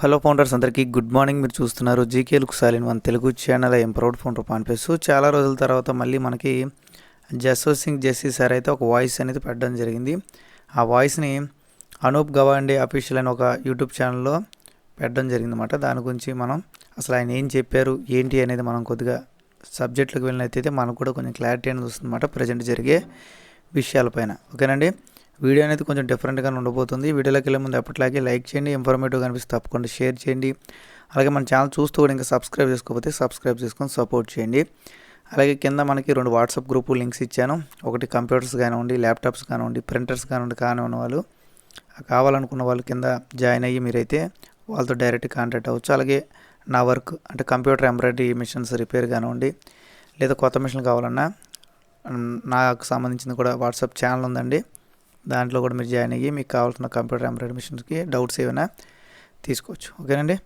Hello founders అందరికీ good morning. మీరు చూస్తున్నారు జీకే లుక్ సాలిన్ one Telugu channel I'm proud founder పాన్పేసు చాలా రోజుల తర్వాత మళ్ళీ మనకి జస్వో సింగ్ జెస్సీ సార్ అయితే ఒక వాయిస్ అనేది పెట్టడం జరిగింది. ఆ వాయిస్ని అనూప్ గవాండే అఫీషియల్ అని ఒక యూట్యూబ్ ఛానల్లో పెట్టడం జరిగింది అనమాట దాని గురించి మనం అసలు ఆయన ఏం చెప్పారు ఏంటి అనేది మనం కొద్దిగా సబ్జెక్టులకు వెళ్ళినట్టయితే మనకు కూడా కొంచెం క్లారిటీ అనేది వస్తుందన్నమాట. ప్రజెంట్ జరిగే విషయాలపైన ఓకేనండి? వీడియో అనేది కొంచెం డిఫరెంట్గా ఉండబోతుంది. వీడియోలోకి వెళ్ళే ముందు ఎప్పటిలాగే లైక్ చేయండి ఇన్ఫర్మేటివ్ కనిపిస్తే తప్పకుండా షేర్ చేయండి. అలాగే మన ఛానల్ చూస్తూ కూడా ఇంకా సబ్స్క్రైబ్ చేసుకోకపోతే సబ్స్క్రైబ్ చేసుకొని సపోర్ట్ చేయండి. అలాగే కింద మనకి రెండు వాట్సాప్ గ్రూపు లింక్స్ ఇచ్చాను. ఒకటి కంప్యూటర్స్ కానివ్వండి ల్యాప్టాప్స్ కానివ్వండి ప్రింటర్స్ కానివ్వండి కానివ్వండి వాళ్ళు కావాలనుకున్న వాళ్ళు కింద జాయిన్ అయ్యి మీరైతే వాళ్ళతో డైరెక్ట్ కాంటాక్ట్ అవ్వచ్చు. అలాగే నా వర్క్ అంటే కంప్యూటర్ ఎంబ్రాయిడరీ మిషన్స్ రిపేర్ కానివ్వండి లేదా కొత్త మిషన్ కావాలన్నా నాకు సంబంధించింది కూడా వాట్సాప్ ఛానల్ ఉందండి. దాంట్లో కూడా మీరు జాయిన్ అయ్యి మీకు కావాల్సిన కంప్యూటర్ ఎంబ్రాయిడరీ మిషన్స్కి డౌట్స్ ఏమైనా తీసుకోవచ్చు. ఓకేనండి?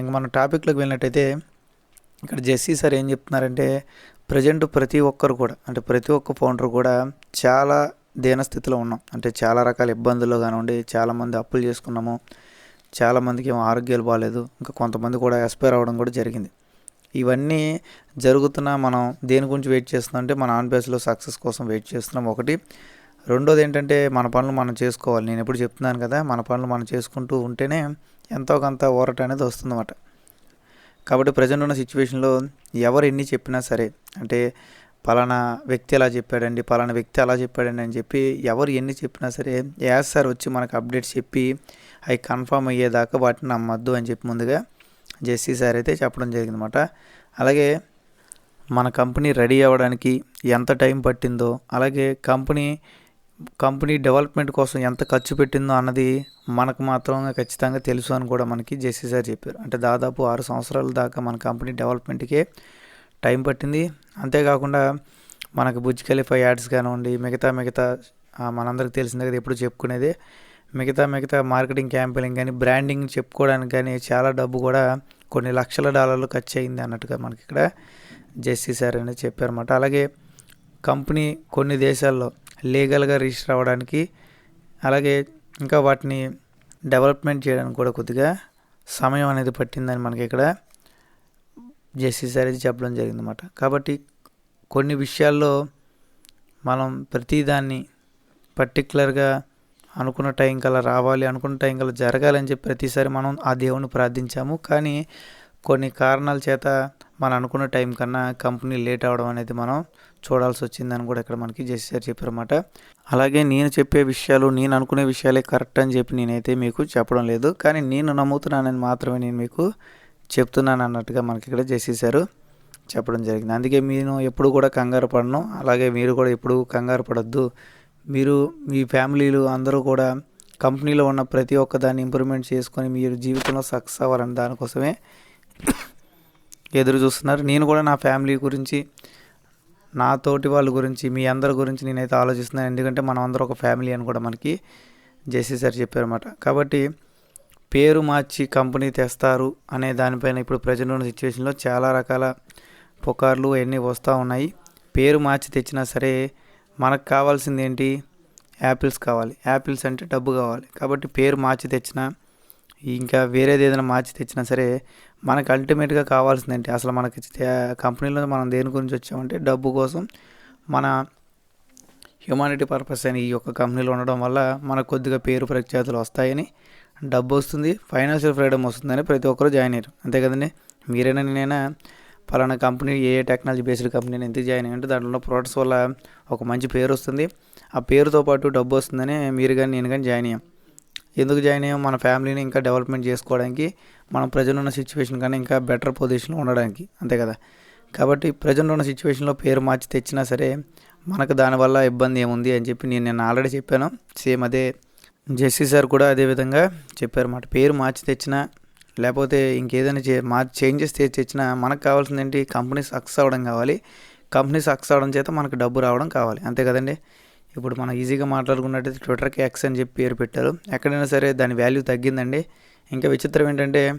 ఇంక మన టాపిక్లోకి వెళ్ళినట్టయితే ఇక్కడ జెస్సీ సార్ ఏం చెప్తున్నారంటే ప్రజెంట్ ప్రతి ఒక్కరు కూడా అంటే ప్రతి ఒక్క ఫౌండర్ కూడా చాలా దీనస్థితిలో ఉన్నాం. అంటే చాలా రకాల ఇబ్బందుల్లో కానివ్వండి చాలామంది అప్పులు చేసుకున్నాము చాలామందికి ఏమో ఆరోగ్యాలు బాగాలేదు ఇంకా కొంతమంది కూడా ఎక్స్పైర్ అవ్వడం కూడా జరిగింది. ఇవన్నీ జరుగుతున్న మనం దేని గురించి వెయిట్ చేస్తున్నాం అంటే మన ఆన్ బేస్లో సక్సెస్ కోసం వెయిట్ చేస్తున్నాం ఒకటి. రెండోది ఏంటంటే మన పనులు మనం చేసుకోవాలి. నేను ఎప్పుడు చెప్తున్నాను కదా మన పనులు మనం చేసుకుంటూ ఉంటేనే ఎంతో కొంత ఊరట అనేది వస్తుందన్నమాట. కాబట్టి ప్రజెంట్ ఉన్న సిచ్యువేషన్లో ఎవరు ఎన్ని చెప్పినా సరే అంటే పలానా వ్యక్తి అలా చెప్పాడండి పలానా వ్యక్తి అలా చెప్పాడండి అని చెప్పి ఎవరు ఎన్ని చెప్పినా సరే యాస్ సార్ వచ్చి మనకు అప్డేట్స్ చెప్పి అవి కన్ఫర్మ్ అయ్యేదాకా వాటిని నమ్మద్దు అని చెప్పి ముందుగా జెస్సీ సార్ అయితే చెప్పడం జరిగిందన్నమాట. అలాగే మన కంపెనీ రెడీ అవ్వడానికి ఎంత టైం పట్టిందో అలాగే కంపెనీ కంపెనీ డెవలప్మెంట్ కోసం ఎంత ఖర్చు పెట్టిందో అన్నది మనకు మాత్రం ఖచ్చితంగా తెలుసు అని కూడా మనకి జేసీ సార్ చెప్పారు. అంటే దాదాపు ఆరు సంవత్సరాల దాకా మన కంపెనీ డెవలప్మెంట్కే టైం పట్టింది. అంతేకాకుండా మనకు బుజ్ ఖలీఫా యాడ్స్ కానివ్వండి మిగతా మిగతా మనందరికి తెలిసిందే కదా ఎప్పుడు చెప్పుకునేది. మిగతా మిగతా మార్కెటింగ్ క్యాంపెయినింగ్ కానీ బ్రాండింగ్ చెప్పుకోవడానికి కానీ చాలా డబ్బు కూడా కొన్ని లక్షల డాలర్లు ఖర్చు అయింది అన్నట్టుగా మనకి ఇక్కడ జెస్సీ సార్ అనేది చెప్పారన్నమాట. అలాగే కంపెనీ కొన్ని దేశాల్లో లీగల్గా రిజిస్టర్ అవ్వడానికి అలాగే ఇంకా వాటిని డెవలప్మెంట్ చేయడానికి కూడా కొద్దిగా సమయం అనేది పట్టిందని మనకి ఇక్కడ జెస్సీ సార్ అయితే చెప్పడం జరిగిందన్నమాట. కాబట్టి కొన్ని విషయాల్లో మనం ప్రతిదాన్ని పర్టికులర్గా అనుకున్న టైం కల్లా రావాలి అనుకున్న టైం కల్లా జరగాలని చెప్పి ప్రతిసారి మనం ఆ దేవుని ప్రార్థించాము. కానీ కొన్ని కారణాల చేత మనం అనుకున్న టైం కన్నా కంపెనీ లేట్ అవడం అనేది మనం చూడాల్సి వచ్చిందని కూడా ఇక్కడ మనకి జెస్సీ సార్ చెప్పారన్నమాట. అలాగే నేను చెప్పే విషయాలు నేను అనుకునే విషయాలే కరెక్ట్ అని చెప్పి నేనైతే మీకు చెప్పడం లేదు. కానీ నేను నమ్ముతున్నానని మాత్రమే నేను మీకు చెప్తున్నాను అన్నట్టుగా మనకి ఇక్కడ చేసేసారు చెప్పడం జరిగింది. అందుకే నేను ఎప్పుడు కూడా కంగారు పడను. అలాగే మీరు కూడా ఎప్పుడు కంగారు పడద్దు. మీరు మీ ఫ్యామిలీలు అందరూ కూడా కంపెనీలో ఉన్న ప్రతి ఒక్క దాన్ని ఇంప్రూవ్మెంట్ చేసుకొని మీరు జీవితంలో సక్సెస్ అవ్వాలని దానికోసమే ఎదురు చూస్తున్నారు. నేను కూడా నా ఫ్యామిలీ గురించి నా తోటి వాళ్ళ గురించి మీ అందరి గురించి నేనైతే ఆలోచిస్తున్నాను. ఎందుకంటే మనం అందరూ ఒక ఫ్యామిలీ అని కూడా మనకి జేసీ సార్ చెప్పారన్నమాట. కాబట్టి పేరు మార్చి కంపెనీ తెస్తారు అనే దానిపైన ఇప్పుడు ప్రజెంట్ ఉన్న సిచ్యువేషన్లో చాలా రకాల పుకార్లు అవన్నీ వస్తూ ఉన్నాయి. పేరు మార్చి తెచ్చినా సరే మనకు కావాల్సింది ఏంటి? యాపిల్స్ కావాలి. యాపిల్స్ అంటే డబ్బు కావాలి. కాబట్టి పేరు మార్చి తెచ్చినా ఇంకా వేరేది ఏదైనా మార్చి తెచ్చినా సరే మనకు అల్టిమేట్గా కావాల్సింది ఏంటి అసలు మనకి కంపెనీలో మనం దేని గురించి వచ్చామంటే డబ్బు కోసం మన హ్యూమానిటీ పర్పస్ అని ఈ యొక్క కంపెనీలో ఉండడం వల్ల మనకు కొద్దిగా పేరు ప్రఖ్యాతులు వస్తాయని డబ్బు వస్తుంది ఫైనాన్షియల్ ఫ్రీడమ్ వస్తుందని ప్రతి ఒక్కరు జాయిన్ అయ్యారు. అంతే కదండి? మీరైనా నేనైనా పలానా కంపెనీ ఏ టెక్నాలజీ బేస్డ్ కంపెనీని ఎందుకు జాయిన్ అయ్యంటే దాంట్లో ఉన్న ప్రోడక్ట్స్ వల్ల ఒక మంచి పేరు వస్తుంది. ఆ పేరుతో పాటు డబ్బు వస్తుందని మీరు కానీ నేను కానీ జాయిన్ అయ్యాం. ఎందుకు జాయిన్ అయ్యాం? మన ఫ్యామిలీని ఇంకా డెవలప్మెంట్ చేసుకోవడానికి మనం ప్రజెంట్ ఉన్న సిచ్యువేషన్ కన్నా ఇంకా బెటర్ పొజిషన్లో ఉండడానికి అంతే కదా? కాబట్టి ప్రజెంట్ ఉన్న సిచ్యువేషన్లో పేరు మార్చి తెచ్చినా సరే మనకు దానివల్ల ఇబ్బంది ఏముంది అని చెప్పి నేను నేను ఆల్రెడీ చెప్పాను. సేమ్ అదే జెస్సీ సార్ కూడా అదే విధంగా చెప్పారన్నమాట పేరు మార్చి తెచ్చినా లేకపోతే ఇంకేదైనా చే మార్చి చేంజెస్ చేసి తెచ్చినా మనకు కావాల్సింది ఏంటి? కంపెనీ సక్సెస్ అవ్వడం కావాలి. కంపెనీ సక్సెస్ అవ్వడం చేత మనకు డబ్బు రావడం కావాలి. అంతే కదండి? ఇప్పుడు మనం ఈజీగా మాట్లాడుకున్నట్టయితే ట్విట్టర్కి ఎక్స్ అని చెప్పి పేరు పెట్టారు. ఎక్కడైనా సరే దాని వాల్యూ తగ్గిందండి. ఇంకా విచిత్రం ఏంటంటే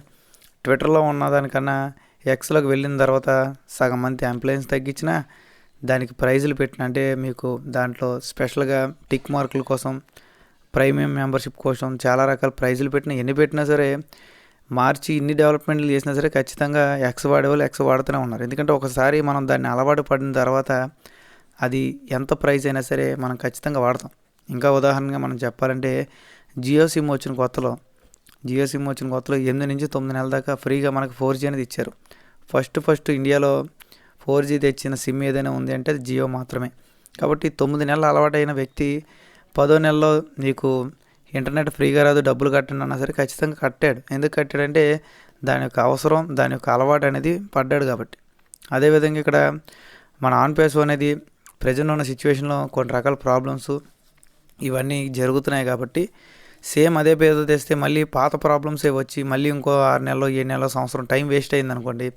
ట్విట్టర్లో ఉన్న దానికన్నా ఎక్స్లోకి వెళ్ళిన తర్వాత సగం మంది ఎంప్లాయీస్ తగ్గించిన దానికి ప్రైజులు పెట్టిన అంటే మీకు దాంట్లో స్పెషల్గా టిక్ మార్కుల కోసం ప్రీమియం మెంబర్షిప్ కోసం చాలా రకాల ప్రైజులు పెట్టినా ఎన్ని పెట్టినా సరే మార్చి ఇన్ని డెవలప్మెంట్లు చేసినా సరే ఖచ్చితంగా ఎక్స్ వాడేవాళ్ళు ఎక్స్ వాడుతూనే ఉన్నారు. ఎందుకంటే ఒకసారి మనం దాన్ని అలవాటు పడిన తర్వాత అది ఎంత ప్రైస్ అయినా సరే మనం ఖచ్చితంగా వాడతాం. ఇంకా ఉదాహరణగా మనం చెప్పాలంటే జియో సిమ్ వచ్చిన కొత్తలో జియో సిమ్ వచ్చిన కొత్తలో ఎనిమిది నుంచి తొమ్మిది నెలల దాకా ఫ్రీగా మనకు ఫోర్ జీ అనేది ఇచ్చారు. ఫస్ట్ ఫస్ట్ ఇండియాలో ఫోర్ జీ తెచ్చిన సిమ్ ఏదైనా ఉంది అంటే అది జియో మాత్రమే. కాబట్టి తొమ్మిది నెలలు అలవాటైన వ్యక్తి పదో నెలలో నీకు ఇంటర్నెట్ ఫ్రీగా రాదు డబ్బులు కట్టండి అన్నా సరే ఖచ్చితంగా కట్టాడు. ఎందుకు కట్టాడంటే దాని యొక్క అవసరం దాని యొక్క అలవాటు అనేది పడ్డాడు కాబట్టి. అదేవిధంగా ఇక్కడ మన ఆన్ పేస్ అనేది ప్రజెంట్ ఉన్న సిచ్యువేషన్లో కొన్ని రకాల ప్రాబ్లమ్స్ ఇవన్నీ జరుగుతున్నాయి కాబట్టి సేమ్ అదే పేరుతో తెస్తే మళ్ళీ పాత ప్రాబ్లమ్సే వచ్చి మళ్ళీ ఇంకో ఆరు నెలలో ఏడు నెలలో సంవత్సరం టైం వేస్ట్ అయింది అనుకోండి.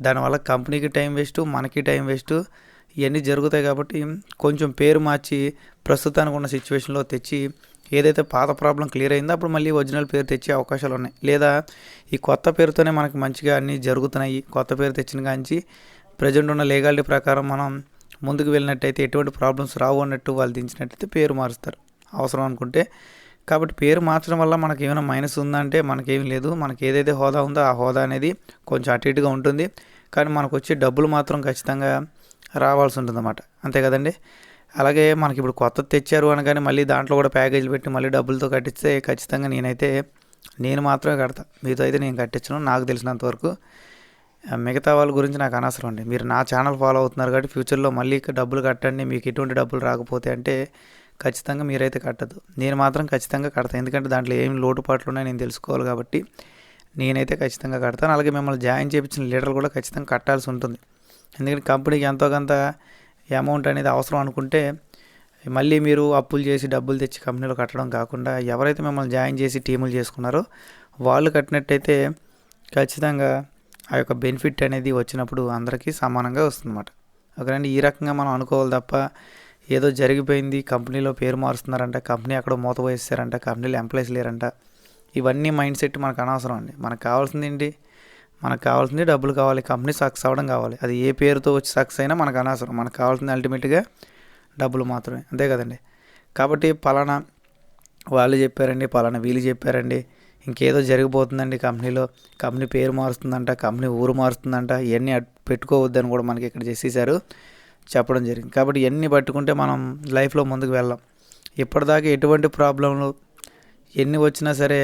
దానివల్ల కంపెనీకి టైం వేస్ట్ మనకి టైం వేస్ట్ ఇవన్నీ జరుగుతాయి కాబట్టి కొంచెం పేరు మార్చి ప్రస్తుతానికి ఉన్న సిచ్యువేషన్లో తెచ్చి ఏదైతే పాత ప్రాబ్లం క్లియర్ అయిందో అప్పుడు మళ్ళీ ఒరిజినల్ పేరు తెచ్చే అవకాశాలు ఉన్నాయి. లేదా ఈ కొత్త పేరుతోనే మనకి మంచిగా అన్నీ జరుగుతున్నాయి. కొత్త పేరు తెచ్చిన కాంచి ప్రజెంట్ ఉన్న లీగాలిటీ ప్రకారం మనం ముందుకు వెళ్ళినట్టయితే ఎటువంటి ప్రాబ్లమ్స్ రావు అన్నట్టు వాళ్ళు దించినట్టయితే పేరు మారుస్తారు. అవసరం అనుకుంటే. కాబట్టి పేరు మార్చడం వల్ల మనకి ఏమైనా మైనస్ ఉందంటే మనకేం లేదు. మనకి ఏదైతే హోదా ఉందో ఆ హోదా అనేది కొంచెం అటు ఇటుగా ఉంటుంది. కానీ మనకు వచ్చే డబ్బులు మాత్రం ఖచ్చితంగా రావాల్సి ఉంటుందన్నమాట. అంతే కదండి? అలాగే మనకి ఇప్పుడు కొత్తది తెచ్చారు అనగానే మళ్ళీ దాంట్లో కూడా ప్యాకేజీలు పెట్టి మళ్ళీ డబ్బులతో కట్టిస్తే ఖచ్చితంగా నేనైతే నేను మాత్రమే కడతా. మీతో అయితే నేను కట్టించను. నాకు తెలిసినంత వరకు మిగతా వాళ్ళ గురించి నాకు అనవసరం అండి. మీరు నా ఛానల్ ఫాలో అవుతున్నారు కాబట్టి ఫ్యూచర్లో మళ్ళీ డబ్బులు కట్టండి. మీకు ఎటువంటి డబ్బులు రాకపోతే అంటే ఖచ్చితంగా మీరైతే కట్టదు. నేను మాత్రం ఖచ్చితంగా కడతాను ఎందుకంటే దాంట్లో ఏం లోటుపాట్లు ఉన్నాయో నేను తెలుసుకోవాలి కాబట్టి నేనైతే ఖచ్చితంగా కడతాను. అలాగే మిమ్మల్ని జాయిన్ చేయించిన లీడర్లు కూడా ఖచ్చితంగా కట్టాల్సి ఉంటుంది. ఎందుకంటే కంపెనీకి ఎంతో కొంత అమౌంట్ అనేది అవసరం అనుకుంటే మళ్ళీ మీరు అప్పులు చేసి డబ్బులు తెచ్చి కంపెనీలో కట్టడం కాకుండా ఎవరైతే మిమ్మల్ని జాయిన్ చేసి టీములు చేసుకున్నారో వాళ్ళు కట్టినట్టయితే ఖచ్చితంగా ఆ యొక్క బెనిఫిట్ అనేది వచ్చినప్పుడు అందరికీ సమానంగా వస్తుందన్నమాట. ఒకరండి ఈ రకంగా మనం అనుకోవాలి తప్ప ఏదో జరిగిపోయింది కంపెనీలో పేరు మారుస్తున్నారంట కంపెనీ అక్కడ మూత కంపెనీలో ఎంప్లాయీస్ లేరంట. ఇవన్నీ మైండ్ సెట్ మనకు అనవసరం అండి. మనకు కావాల్సింది ఏంటి? మనకు కావాల్సింది డబ్బులు కావాలి కంపెనీ సక్సెస్ అవ్వడం కావాలి. అది ఏ పేరుతో వచ్చి సక్సెస్ అయినా మనకు అనవసరం. మనకు కావాల్సింది అల్టిమేట్గా డబ్బులు మాత్రమే. అంతే కదండి. కాబట్టి పలానా వాళ్ళు చెప్పారండి పలానా వీళ్ళు చెప్పారండి ఇంకేదో జరిగిపోతుందండి కంపెనీలో. కంపెనీ పేరు మారుస్తుందంట కంపెనీ ఊరు మారుస్తుందంట. ఇవన్నీ పెట్టుకోవద్దని కూడా మనకి ఇక్కడ చేసేసారు చెప్పడం జరిగింది. కాబట్టి ఇవన్నీ పట్టుకుంటే మనం లైఫ్లో ముందుకు వెళ్ళాం. ఇప్పటిదాకా ఎటువంటి ప్రాబ్లంలు ఎన్ని వచ్చినా సరే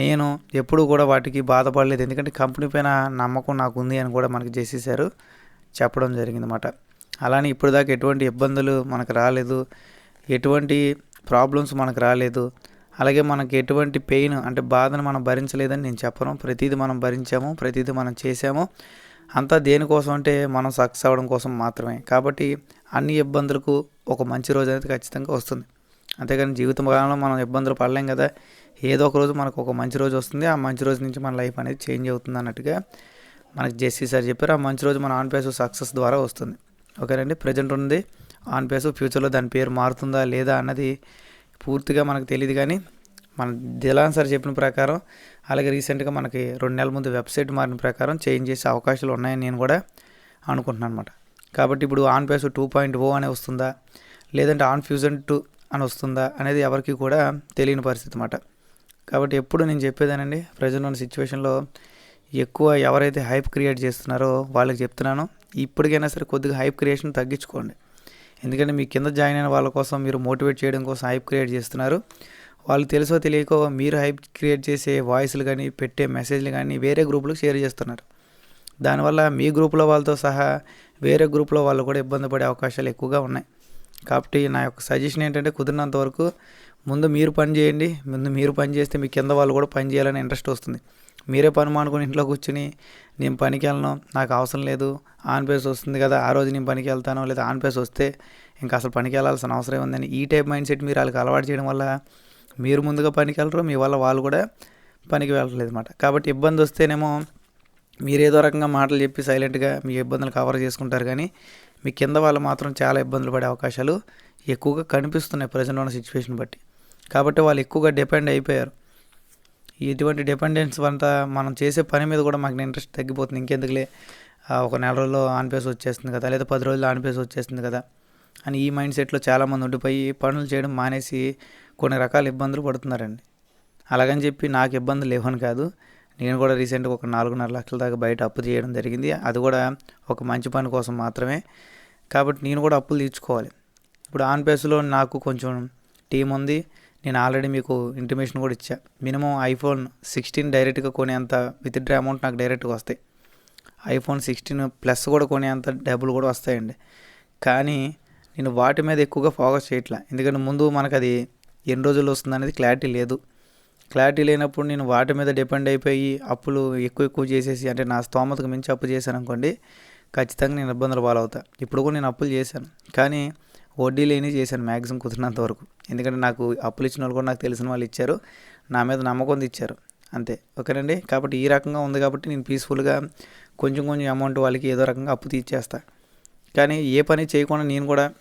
నేను ఎప్పుడు కూడా వాటికి బాధపడలేదు. ఎందుకంటే కంపెనీ పైన నమ్మకం నాకు ఉంది అని కూడా మనకి చేసేసారు చెప్పడం జరిగింది అనమాట అలానే ఇప్పుడు దాకా ఎటువంటి ఇబ్బందులు మనకు రాలేదు. ఎటువంటి ప్రాబ్లమ్స్ మనకు రాలేదు. అలాగే మనకి ఎటువంటి పెయిన్ అంటే బాధను మనం భరించలేదని నేను చెప్పను. ప్రతిదీ మనం భరించాము ప్రతిదీ మనం చేసాము అంతా దేనికోసం అంటే మనం సక్సెస్ అవ్వడం కోసం మాత్రమే. కాబట్టి అన్ని ఇబ్బందులకు ఒక మంచి రోజు అనేది ఖచ్చితంగా వస్తుంది. అంతేకాని జీవితం కాలంలో మనం ఇబ్బందులు పడలేం కదా. ఏదో ఒక రోజు మనకు ఒక మంచి రోజు వస్తుంది. ఆ మంచి రోజు నుంచి మన లైఫ్ అనేది చేంజ్ అవుతుంది అన్నట్టుగా మనకి జెస్సీ సార్ చెప్పారు. ఆ మంచి రోజు మన ఆన్ పేస్ సక్సెస్ ద్వారా వస్తుంది. ఓకేనండి? ప్రజెంట్ ఉంది. ఆన్ పేస్ ఫ్యూచర్లో దాని పేరు మారుతుందా లేదా అన్నది పూర్తిగా మనకు తెలియదు కానీ మన దిలాన్ సార్ చెప్పిన ప్రకారం అలాగే రీసెంట్గా మనకి రెండు నెలల ముందు వెబ్సైట్ మారిన ప్రకారం చేంజ్ చేసే అవకాశాలు ఉన్నాయని నేను కూడా అనుకుంటున్నాను అనమాట కాబట్టి ఇప్పుడు on pace two point O అనే వస్తుందా లేదంటే ఆన్ ఫ్యూజన్ టూ అని వస్తుందా అనేది ఎవరికి కూడా తెలియని పరిస్థితి అన్నమాట. కాబట్టి ఎప్పుడు నేను చెప్పేదానండి ప్రజెంట్ ఉన్న సిచ్యువేషన్లో ఎక్కువ ఎవరైతే హైప్ క్రియేట్ చేస్తున్నారో వాళ్ళకి చెప్తున్నాను. ఇప్పటికైనా సరే కొద్దిగా హైప్ క్రియేషన్ తగ్గించుకోండి. ఎందుకంటే మీ కింద జాయిన్ అయిన వాళ్ళ కోసం మీరు మోటివేట్ చేయడం కోసం హైప్ క్రియేట్ చేస్తున్నారు. వాళ్ళు తెలుసో తెలియకో మీరు హైప్ క్రియేట్ చేసే వాయిస్లు కానీ పెట్టే మెసేజ్లు కానీ వేరే గ్రూపులకు షేర్ చేస్తున్నారు. దానివల్ల మీ గ్రూప్లో వాళ్ళతో సహా వేరే గ్రూప్లో వాళ్ళు కూడా ఇబ్బంది పడే అవకాశాలు ఎక్కువగా ఉన్నాయి. కాబట్టి నా యొక్క సజెషన్ ఏంటంటే కుదిరినంత వరకు ముందు మీరు పని చేయండి ముందు మీరు పని చేస్తే మీ కింద వాళ్ళు కూడా పని చేయాలని ఇంట్రెస్ట్ వస్తుంది. మీరే పని మానుకొని ఇంట్లో కూర్చుని నేను పనికి వెళ్ళను నాకు అవసరం లేదు ఆన్ పేస్ వస్తుంది కదా ఆ రోజు నేను పనికి వెళ్తాను లేదా ఆన్ పేస్ వస్తే ఇంకా అసలు పనికి వెళ్ళాల్సిన అవసరం ఉందని ఈ టైప్ మైండ్ సెట్ మీరు వాళ్ళకి అలవాటు చేయడం వల్ల మీరు ముందుగా పనికి వెళ్ళరు మీ వల్ల వాళ్ళు కూడా పనికి వెళ్ళట్లేదు అనమాట కాబట్టి ఇబ్బంది వస్తేనేమో మీరు ఏదో రకంగా మాటలు చెప్పి సైలెంట్గా మీ ఇబ్బందులు కవర్ చేసుకుంటారు కానీ మీ కింద వాళ్ళు మాత్రం చాలా ఇబ్బందులు పడే అవకాశాలు ఎక్కువగా కనిపిస్తున్నాయి ప్రజెంట్ ఉన్న సిచ్యువేషన్ బట్టి. కాబట్టి వాళ్ళు ఎక్కువగా డిపెండ్ అయిపోయారు. ఇటువంటి డిపెండెన్స్ అంతా మనం చేసే పని మీద కూడా మాకు ఇంట్రెస్ట్ తగ్గిపోతుంది. ఇంకెందుకులే? ఒక నెల రోజుల్లో ఆన్పేస్ వచ్చేస్తుంది కదా లేదా పది రోజుల్లో ఆన్పేస్ వచ్చేస్తుంది కదా అని ఈ మైండ్ సెట్లో చాలామంది ఉండిపోయి పనులు చేయడం మానేసి కొన్ని రకాల ఇబ్బందులు పడుతున్నారండి. అలాగని చెప్పి నాకు ఇబ్బంది లేవని కాదు. నేను కూడా రీసెంట్గా ఒక నాలుగున్నర లక్షల దాకా బయట అప్పు చేయడం జరిగింది. అది కూడా ఒక మంచి పని కోసం మాత్రమే. కాబట్టి నేను కూడా అప్పులు తీర్చుకోవాలి. ఇప్పుడు ఆన్పేస్లో నాకు కొంచెం టీం ఉంది. నేను ఆల్రెడీ మీకు ఇంటిమేషన్ కూడా ఇచ్చా. మినిమం ఐఫోన్ సిక్స్టీన్ డైరెక్ట్గా కొనేంత విత్డ్రా అమౌంట్ నాకు డైరెక్ట్గా వస్తాయి. ఐఫోన్ సిక్స్టీన్ ప్లస్ కూడా కొనేంత డబ్బులు కూడా వస్తాయండి. కానీ నేను వాటి మీద ఎక్కువగా ఫోకస్ చేయట్లే. ఎందుకంటే ముందు మనకు అది ఎన్ని రోజులు వస్తుంది అనేది క్లారిటీ లేదు. క్లారిటీ లేనప్పుడు నేను వాటి మీద డిపెండ్ అయిపోయి అప్పులు ఎక్కువ ఎక్కువ చేసేసి అంటే నా స్తోమతకు మించి అప్పు చేశాను అనుకోండి ఖచ్చితంగా నేను ఇబ్బందులు పాలవుతా. ఇప్పుడు కూడా నేను అప్పులు చేశాను. కానీ వడ్డీ లేని చేశాను మ్యాక్సిమం కుదిరినంత వరకు. ఎందుకంటే నాకు అప్పులు ఇచ్చిన వాళ్ళు కూడా నాకు తెలిసిన వాళ్ళు ఇచ్చారు. నా మీద నమ్మకం ఇచ్చారు. అంతే. ఓకేనండి? కాబట్టి ఈ రకంగా ఉంది కాబట్టి నేను పీస్ఫుల్గా కొంచెం కొంచెం అమౌంట్ వాళ్ళకి ఏదో రకంగా అప్పు తీర్చేస్తా. కానీ ఏ పని చేయకుండా నేను కూడా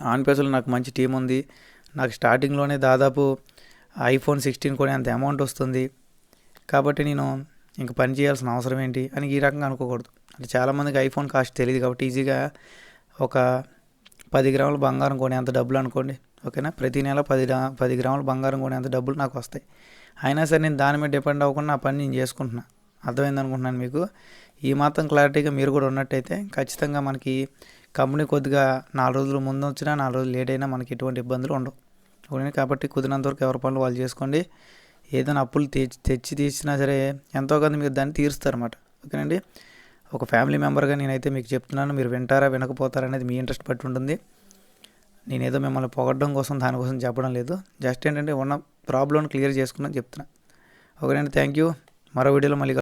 ఆన్ పేసులో నాకు మంచి టీం ఉంది. నాకు స్టార్టింగ్లోనే దాదాపు ఐఫోన్ సిక్స్టీన్ కూడా అంత అమౌంట్ వస్తుంది. కాబట్టి నేను ఇంక పని చేయాల్సిన అవసరం ఏంటి అని ఈ రకంగా అనుకోకూడదు. అంటే చాలామందికి ఐఫోన్ కాస్ట్ తెలియదు కాబట్టి ఈజీగా ఒక పది గ్రాముల బంగారం కొనేంత డబ్బులు అనుకోండి ఓకేనా? ప్రతి నెల పది పది గ్రాముల బంగారం కొనేంత డబ్బులు నాకు వస్తాయి. అయినా సరే నేను దాని మీద డిపెండ్ అవ్వకుండా నా పని నేను చేసుకుంటున్నా. అర్థమైంది అనుకుంటున్నాను మీకు? ఈ మాత్రం క్లారిటీగా మీరు కూడా ఉన్నట్టయితే ఖచ్చితంగా మనకి కంపెనీ కొద్దిగా నాలుగు రోజులు ముందు వచ్చినా నాలుగు రోజులు లేట్ అయినా మనకి ఎటువంటి ఇబ్బందులు ఉండవు. ఓకే కాబట్టి కుదిరినంత వరకు ఎవరి పనులు వాళ్ళు చేసుకోండి. ఏదైనా అప్పులు తెచ్చి తెచ్చి తీసినా సరే ఎంతో కొంత మీరు దాన్ని తీరుస్తారు అన్నమాట ఓకేనండి? ఒక ఫ్యామిలీ మెంబర్గా నేనైతే మీకు చెప్తున్నాను మీరు వింటారా వినకపోతారా అనేది మీ ఇంట్రెస్ట్ పట్టి ఉంటుంది. నేనేదో మిమ్మల్ని పొగడడం కోసం దానికోసం చెప్పడం లేదు. జస్ట్ ఏంటంటే ఉన్న ప్రాబ్లం క్లియర్ చేసుకున్నాను చెప్తున్నా. ఓకేనండి థ్యాంక్ యూ మరో వీడియోలో మళ్ళీ